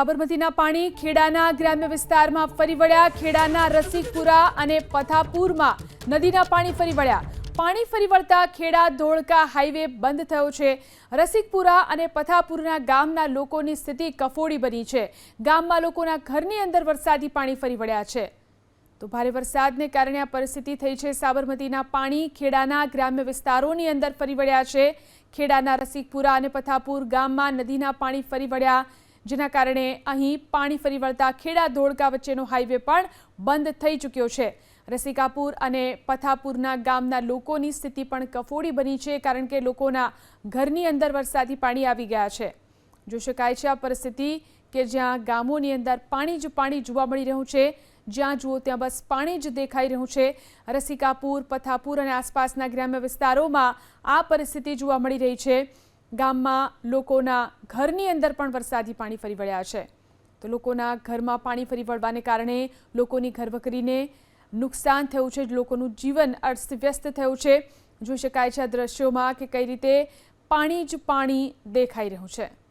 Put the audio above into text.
સાબરમતીના પાણી ખેડાના ગ્રામ્ય વિસ્તારમાં ફરી વળ્યા. ખેડાના રસિકપુરા અને પથાપુરમાં નદીના પાણી ફરી વળ્યા. પાણી ફરી વળતા ખેડા ધોળકા હાઈવે બંધ થયો છે. રસિકપુરા અને પથાપુરના ગામના લોકોની સ્થિતિ કફોડી બની છે. ગામમાં લોકોના ઘરની અંદર વરસાદી પાણી ફરી વળ્યા છે. તો ભારે વરસાદને કારણે આ પરિસ્થિતિ થઈ છે. સાબરમતીના પાણી ખેડાના ગ્રામ્ય વિસ્તારોની અંદર ફરી વળ્યા છે. ખેડાના રસિકપુરા અને પથાપુર ગામમાં નદીના પાણી ફરી વળ્યા. જેના કારણે અહીં પાણી ફરી વળતા ખેડા ધોળકા વચ્ચેનો હાઈવે પણ બંધ થઈ ચૂક્યો છે. રસિકાપુર અને પથાપુરના ગામના લોકોની સ્થિતિ પણ કફોડી બની છે કારણ કે લોકોના ઘરની અંદર વરસાદી પાણી આવી ગયા છે. જોઈ શકાય છે આ પરિસ્થિતિ કે જ્યાં ગામોની અંદર પાણી જ પાણી જોવા મળી રહ્યું છે. જ્યાં જુઓ ત્યાં બસ પાણી જ દેખાઈ રહ્યું છે. રસિકાપુર, પથાપુર અને આસપાસના ગ્રામ્ય વિસ્તારોમાં આ પરિસ્થિતિ જોવા મળી રહી છે. ગામમાં લોકોના ઘરની અંદર પણ વરસાદી પાણી ફરી વળ્યા છે. તો લોકોના ઘરમાં પાણી ફરી વળવાને કારણે લોકોની ઘરવકરીને નુકસાન થયું છે, લોકોનું જીવન અસ્તવ્યસ્ત થયું છે. જોઈ શકાય છે આ દ્રશ્યોમાં કે કઈ રીતે પાણી જ પાણી દેખાઈ રહ્યું છે.